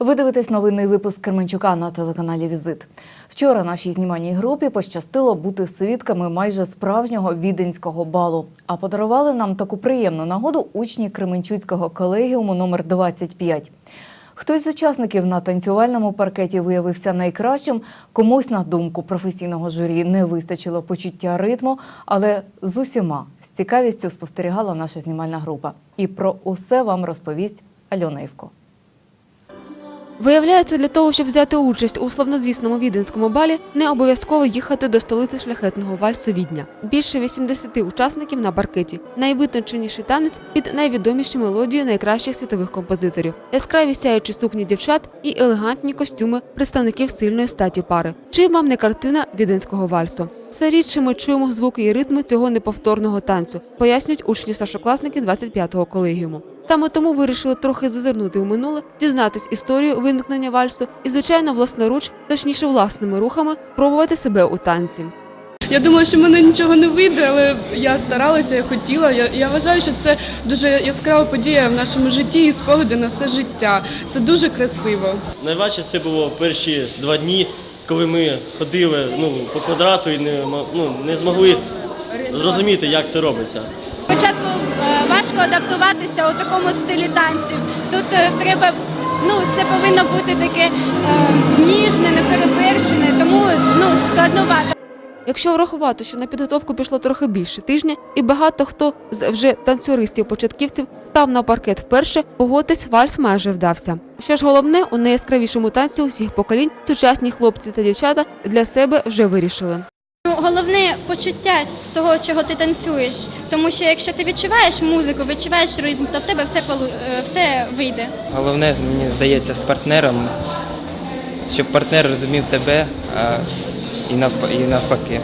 Ви дивитесь новинний випуск Кременчука на телеканалі Візит. Вчора нашій знімальній групі пощастило бути свідками майже справжнього віденського балу. А подарували нам таку приємну нагоду учні Кременчуцького колегіуму номер 25. Хтось з учасників на танцювальному паркеті виявився найкращим, комусь, на думку професійного журі, не вистачило почуття ритму, але з усіма з цікавістю спостерігала наша знімальна група. І про усе вам розповість Альона Івко. Виявляється, для того, щоб взяти участь у славнозвісному віденському балі, не обов'язково їхати до столиці шляхетного вальсу Відня. Більше 80 учасників на паркеті. Найвитонченіший танець під найвідоміші мелодії найкращих світових композиторів, яскраві сяючі сукні дівчат і елегантні костюми представників сильної статі пари. Чим вам не картина віденського вальсу? Все рідше ми чуємо звуки і ритми цього неповторного танцю, пояснюють учні старшокласники 25-го колегіуму. Саме тому вирішили трохи зазирнути у минуле, дізнатись історію виникнення вальсу і, звичайно, власноруч, точніше власними рухами, спробувати себе у танці. Я думала, що в мене нічого не вийде, але я старалася, я хотіла. Я, я вважаю, що це дуже яскрава подія в нашому житті і спогади на все життя. Це дуже красиво. Найважче це було перші два дні, коли ми ходили ну, по квадрату і не, ну, не змогли зрозуміти, як це робиться. Важко адаптуватися у такому стилі танців. Тут е, треба ну, все повинно бути таке е, ніжне, неперевершене, тому ну, складновато. Якщо врахувати, що на підготовку пішло трохи більше тижня, і багато хто з вже танцюристів-початківців став на паркет вперше, погодьтесь, вальс майже вдався. Що ж головне, у найяскравішому танці усіх поколінь сучасні хлопці та дівчата для себе вже вирішили. Ну, головне почуття того, чого ти танцюєш. Тому що якщо ти відчуваєш музику, відчуваєш ритм, то в тебе все е, все вийде. Головне, мені здається, з партнером, щоб партнер розумів тебе а, і, навп- і навпаки.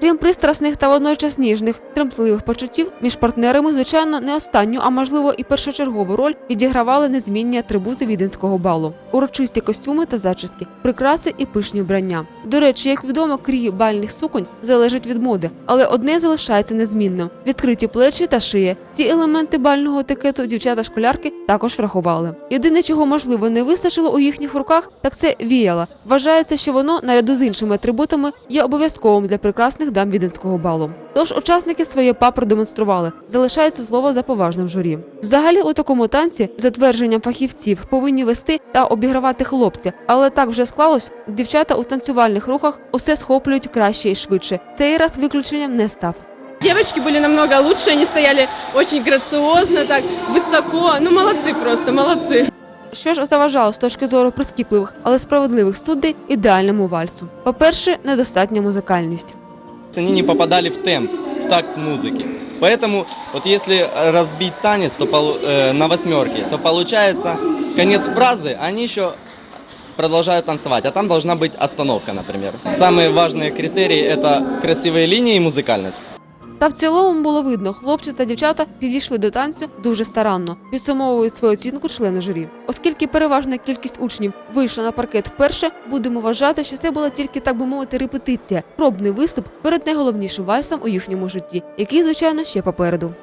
Крім пристрасних та водночас ніжних, тремтливих почуттів, між партнерами, звичайно, не останню, а можливо і першочергову роль відігравали незмінні атрибути віденського балу: урочисті костюми та зачіски, прикраси і пишні вбрання. До речі, як відомо, крій бальних суконь залежить від моди, але одне залишається незмінним: відкриті плечі та шия. Ці елементи бального етикету дівчата-школярки також врахували. Єдине, чого можливо не вистачило у їхніх руках, так це віяла. Вважається, що воно наряду з іншими атрибутами є обов'язковим для прекрасних дам віденського балу. Тож учасники своє па продемонстрували. Залишається слово за поважним журі. Взагалі, у такому танці, за твердженням фахівців, повинні вести та обігравати хлопці, але так вже склалось. Дівчата у танцювальних рухах усе схоплюють краще і швидше. Цей раз виключенням не став. Девочки были намного лучше, они стояли очень грациозно, так высоко. Ну, молодцы просто, молодцы. Що ж заважало з точки зору прискіпливих, але справедливих суддей ідеальному вальсу? По-перше, недостатня музикальність. они не попадали в темп, в такт музыки. Поэтому вот если разбить танец то полу- э, на восьмерке, то получается конец фразы, они еще продолжают танцевать, а там должна быть остановка, например. Самые важные критерии – это красивые линии и музыкальность. Та в цілому було видно, хлопці та дівчата підійшли до танцю дуже старанно, підсумовують свою оцінку члени журі. Оскільки переважна кількість учнів вийшла на паркет вперше, будемо вважати, що це була тільки так би мовити репетиція, пробний виступ перед найголовнішим вальсом у їхньому житті, який, звичайно, ще попереду.